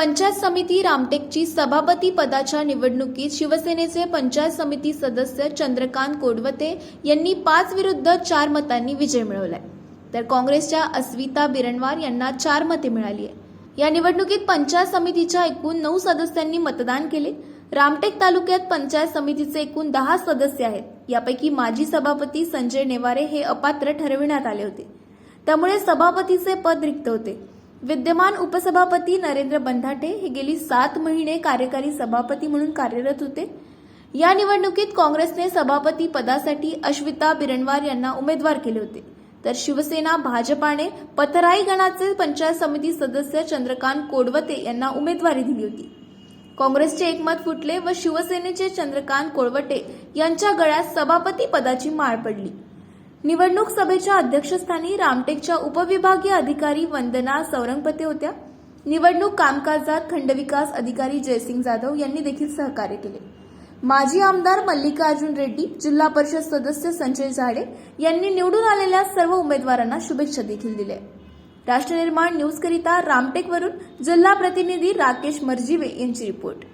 पंचायत समिती रामटेकची सभापती पदाच्या निवडणुकीत शिवसेनेचे पंचायत समिती सदस्य चंद्रकांत कोडवते यांनी पाच विरुद्ध चार मतांनी विजय मिळवलाय. तर काँग्रेसच्या अस्विता बिरणवार यांना चार मते मिळाली आहे या निवडणुकीत पंचायत समितीच्या एकूण नऊ सदस्यांनी मतदान केले. रामटेक तालुक्यात पंचायत समितीचे एकूण दहा सदस्य आहेत. यापैकी माजी सभापती संजय नेवारे हे अपात्र ठरविण्यात आले होते. त्यामुळे सभापतीचे पद रिक्त होते. विद्यमान उपसभापती नरेंद्र बंधाटे हे गेली सात महिने कार्यकारी सभापती म्हणून कार्यरत होते. या निवडणुकीत काँग्रेसने सभापती पदासाठी अश्विता बिरणवार यांना उमेदवार केले होते. तर शिवसेना भाजपाने पथराई गणाचे पंचायत समिती सदस्य चंद्रकांत कोडवते यांना उमेदवारी दिली होती. काँग्रेसचे एकमत फुटले व शिवसेनेचे चंद्रकांत कोळवटे यांच्या गळ्यात सभापती पदाची माळ पडली. निवडणूक सभेच्या अध्यक्षस्थानी रामटेकच्या उपविभागीय अधिकारी वंदना सौरंगपते होत्या. निवडणूक कामकाजात खंडविकास अधिकारी जयसिंग जाधव यांनी देखील सहकार्य केले. माजी आमदार मल्लिकार्जुन रेड्डी जिल्हा परिषद सदस्य संजय झाडे यांनी निवडून आलेल्या सर्व उमेदवारांना शुभेच्छा देखील दिल्या. राष्ट्रनिर्माण न्यूजकरिता रामटेकवरून जिल्हा प्रतिनिधी राकेश मर्जीवे यांची रिपोर्ट.